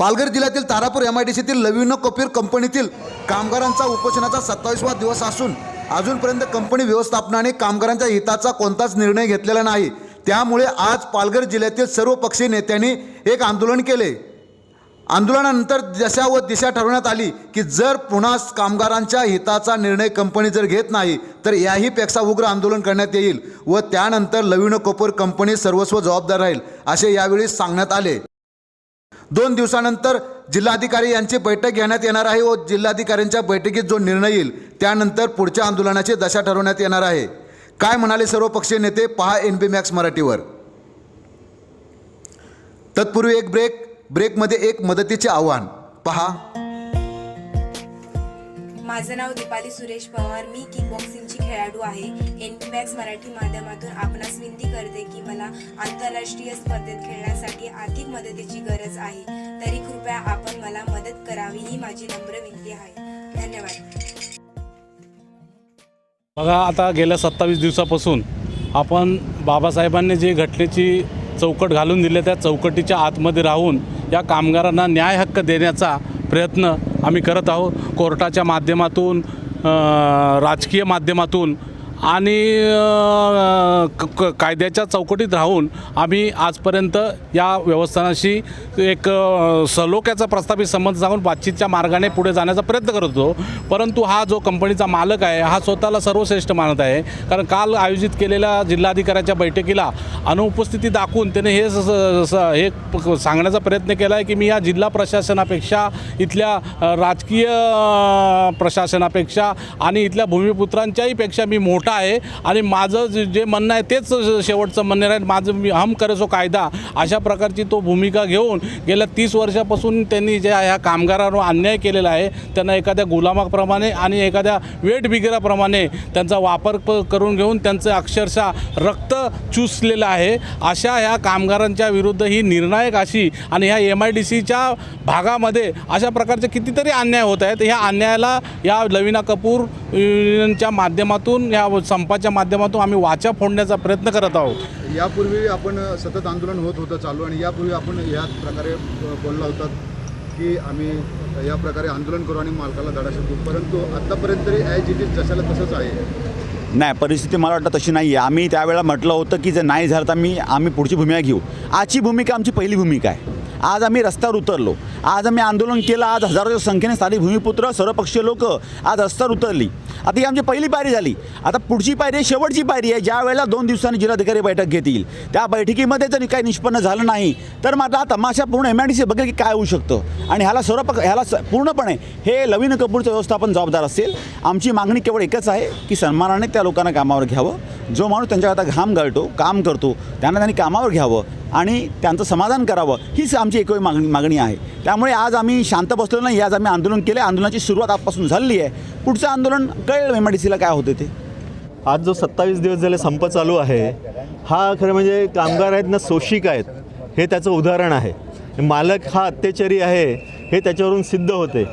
पालघर जिल्ह्यातील Tarapur M I D सीतील लविनो कपीर कंपनीतील कामगारांचा उपोषणाचा सत्तावीसवा दिवस असून अजूनपर्यंत कंपनी व्यवस्थापनाने कामगारांच्या हिताचा कोणताच निर्णय घेतलेला नाही. त्यामुळे आज पालघर जिल्ह्यातील सर्व पक्षीय नेत्यांनी एक आंदोलन केले. आंदोलनानंतर दशा व दिशा ठरवण्यात आली की जर पुन्हा कामगारांच्या हिताचा निर्णय कंपनी जर घेत नाही तर याहीपेक्षा उग्र आंदोलन करण्यात येईल व त्यानंतर लविनो कपूर कंपनी सर्वस्व जबाबदार राहील असे यावेळी सांगण्यात आले. दोन दिवसानंतर जिल्हाधिकारी यांची बैठक घेण्यात येणार आहे व जिल्हाधिकाऱ्यांच्या बैठकीत जो निर्णय येईल त्यानंतर पुढच्या आंदोलनाची दशा ठरवण्यात येणार आहे. काय म्हणाले सर्व पक्षीय नेते? पहा एन बी मॅक्स मराठीवर. तत्पूर्वी एक ब्रेक ब्रेकमध्ये एक मदतीचे आव्हान. पहा. माझं नाव दीपाली सुरेश पवार. मी किक बॉक्सिंगची खेळाडू आहे. एन पी मॅक्स मराठी माध्यमातून आपणास विनंती करते की मला आंतरराष्ट्रीय स्पर्धेत खेळण्यासाठी आर्थिक मदतीची गरज आहे. तरी कृपया आपण मला मदत करावी ही माझी नम्र विनंती आहे. धन्यवाद. बघा आता गेल्या सत्तावीस दिवसापासून आपण बाबासाहेबांनी जे घटनेची चौकट घालून दिले त्या चौकटीच्या आतमध्ये राहून या कामगारांना न्याय हक्क देण्याचा प्रयत्न आम्ही करत आहोत. कोर्टाच्या माध्यमातून राजकीय माध्यमातून आणि क- क- कायद्याच्या चौकटीत राहून आम्ही आजपर्यंत या व्यवस्थानाशी एक सलोक्याचा सलोख्याचा संबंध सांगून बातचीतच्या मार्गाने पुढे जाण्याचा प्रयत्न करत होतो. परंतु हा जो कंपनीचा मालक आहे हा स्वतःला सर्वश्रेष्ठ मानत आहे. कारण काल आयोजित केलेल्या जिल्हाधिकाऱ्याच्या बैठकीला अनुपस्थिती दाखवून त्याने हे स- हे सांगण्याचा प्रयत्न केला आहे की मी या जिल्हा प्रशासनापेक्षा इथल्या राजकीय प्रशासनापेक्षा आणि इथल्या भूमिपुत्रांच्याही पेक्षा मी मोठा आहे आणि माझं जे जे म्हणणं आहे तेच शेवटचं म्हणणं आहे माझं मी हम करेसो कायदा अशा प्रकारची तो भूमिका घेऊन गेल्या तीस वर्षापासून त्यांनी ज्या ह्या कामगारांवर अन्याय केलेला आहे त्यांना एखाद्या गुलामाप्रमाणे आणि एखाद्या वेटबिगिराप्रमाणे त्यांचा वापर प करून घेऊन त्यांचं अक्षरशः रक्त चुसलेलं आहे. अशा ह्या कामगारांच्या विरुद्ध ही निर्णायक अशी आणि ह्या एम आय डी सीच्या भागामध्ये अशा प्रकारचे कितीतरी अन्याय होत आहेत. ह्या अन्यायाला या लविना कपूर युनियनच्या माध्यमातून या संपाच्या माध्यमातून आम्ही वाचा फोडण्याचा प्रयत्न करत आहोत. यापूर्वी आपण सतत आंदोलन होत होतं चालू आणि यापूर्वी आपण या प्रकारे बोलला होतात की आम्ही या प्रकारे आंदोलन करू आणि मालकाला धडा शिकू परंतु आत्तापर्यंत तरी ॲज इट इज जशाला तसंच आहे. नाही परिस्थिती मला वाटतं तशी नाही आहे आम्ही त्यावेळेला म्हटलं होतं की जर नाही झालं तर आम्ही आम्ही पुढची भूमिका घेऊ. आजची भूमिका आमची पहिली भूमिका आहे. आज आम्ही रस्त्यावर उतरलो. आज आम्ही आंदोलन केलं. आज हजारोच्या संख्येने स्थानिक भूमिपुत्र सर्वपक्षीय लोक आज रस्त्यावर उतरली. आता ही आमची पहिली पायरी झाली. आता पुढची पायरी आहे शेवटची पायरी आहे. ज्या वेळेला दोन दिवसांनी जिल्हाधिकारी बैठक घेतील त्या बैठकीमध्ये जर काही निष्पन्न झालं नाही तर मग आता तमाशा पूर्ण एम आय डी सी बघेल की काय होऊ शकतं. आणि ह्याला सर्व ह्याला स- पूर्णपणे हे लवीन कपूरचं व्यवस्थापन जबाबदार असेल. आमची मागणी केवळ एकच आहे की सन्मानाने त्या लोकांना कामावर घ्यावं. जो माणूस त्यांच्याकरता घाम गाळतो काम करतो त्यांना त्यांनी कामावर घ्यावं आणि त्यांचं समाधान करावं हीच आमची एकही मागणी मागणी आहे. त्यामुळे आज आम्ही शांत बसलो नाही आज आम्ही आंदोलन केलं आंदोलनाची सुरुवात आजपासून झालेली आहे. पुढचं आंदोलन कळेल एम आय डी सीला काय होते ते. आज जो सत्तावीस दिवस झाले संप चालू आहे हा खरं म्हणजे कामगार आहेत ना शोषिक आहेत. हे त्याचं उदाहरण आहे. मालक हा अत्याचारी आहे हे त्याच्यावरून सिद्ध होते.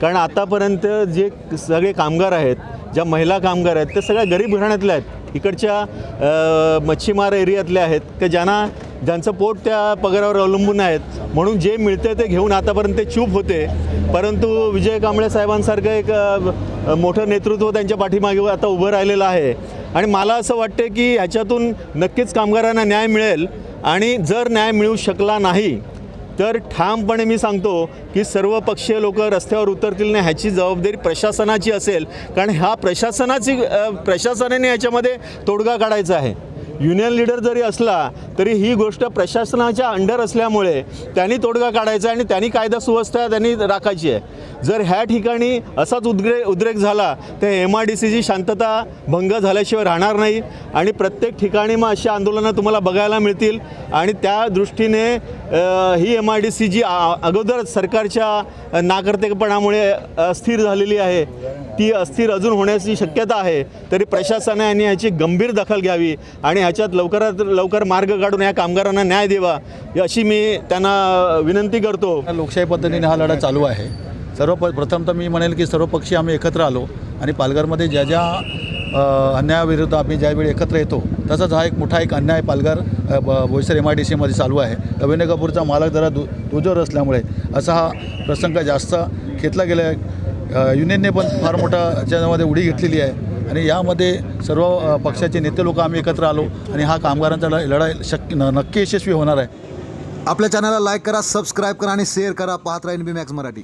कारण आतापर्यंत जे सगळे कामगार आहेत ज्या महिला कामगार आहेत ते सगळ्या गरीब घराण्यातल्या आहेत. इकडच्या मच्छीमार एरियातले आहेत की ज्यांना ज्यांचं पोट त्या पगारावर अवलंबून आहेत म्हणून जे मिळते ते घेऊन आतापर्यंत ते चूप होते. परंतु विजय कांबळे साहेबांसारखं एक मोठं नेतृत्व त्यांच्या पाठीमागे आता उभं राहिलेलं आहे. आणि मला असं वाटतं की ह्याच्यातून नक्कीच कामगारांना न्याय मिळेल आणि जर न्याय मिळू शकला नाही तर ठामपणे मी सांगतो की सर्व पक्षीय लोक रस्त्यावर उतरतील ना ह्याची जबाबदारी प्रशासनाची असेल. कारण ह्या प्रशासनाची प्रशासनाने याच्यामध्ये तोडगा काढायचा आहे. युनियन लीडर जरी असला तरी ही गोष्ट प्रशासनाच्या अंडर असल्यामुळे त्यांनी तोडगा काढायचा आहे आणि त्यांनी कायदा सुव्यवस्था त्यांनी राखायची आहे. जर ह्या ठिकाणी असाच उद्रे उद्रेक झाला तर एम आय डी सीची शांतता भंग झाल्याशिवाय राहणार नाही आणि प्रत्येक ठिकाणी मग अशी आंदोलनं तुम्हाला बघायला मिळतील. आणि त्या दृष्टीने ही एम आय डी सी जी आ- अगोदर सरकारच्या नाकर्तेपणामुळे अस्थिर झालेली आहे. ती अस्थिर अजून होण्याची शक्यता आहे तरी प्रशासनाने याची गंभीर दखल घ्यावी आणि ह्याच्यात लवकरात लवकर मार्ग काढून या कामगारांना न्याय द्यावा अशी मी त्यांना विनंती करतो. लोकशाही पद्धतीने हा लढा चालू आहे. सर्व प प्रथम तर मी म्हणेल की सर्व पक्षी आम्ही एकत्र आलो आणि पालघरमध्ये ज्या ज्या अन्यायाविरुद्ध आम्ही ज्यावेळी एकत्र येतो तसाच हा एक मोठा एक अन्याय Palghar Boisar M I D सीमध्ये चालू आहे. रवींद्र कपूरचा मालक जरा दु दुजोर असल्यामुळे असा हा प्रसंग जास्त खेचला गेला आहे युनियनने पण फार मोठा याच्यामध्ये उडी घेतलेली आहे. आणि यामध्ये सर्व पक्षाचे नेते लोक आम्ही एकत्र आलो आणि हा कामगारांचा लढाई शक्य नक्की यशस्वी होणार आहे. आपल्या चॅनलला लाईक करा सबस्क्राईब करा आणि शेअर करा. पाहत राहा एन बी मॅक्स मराठी.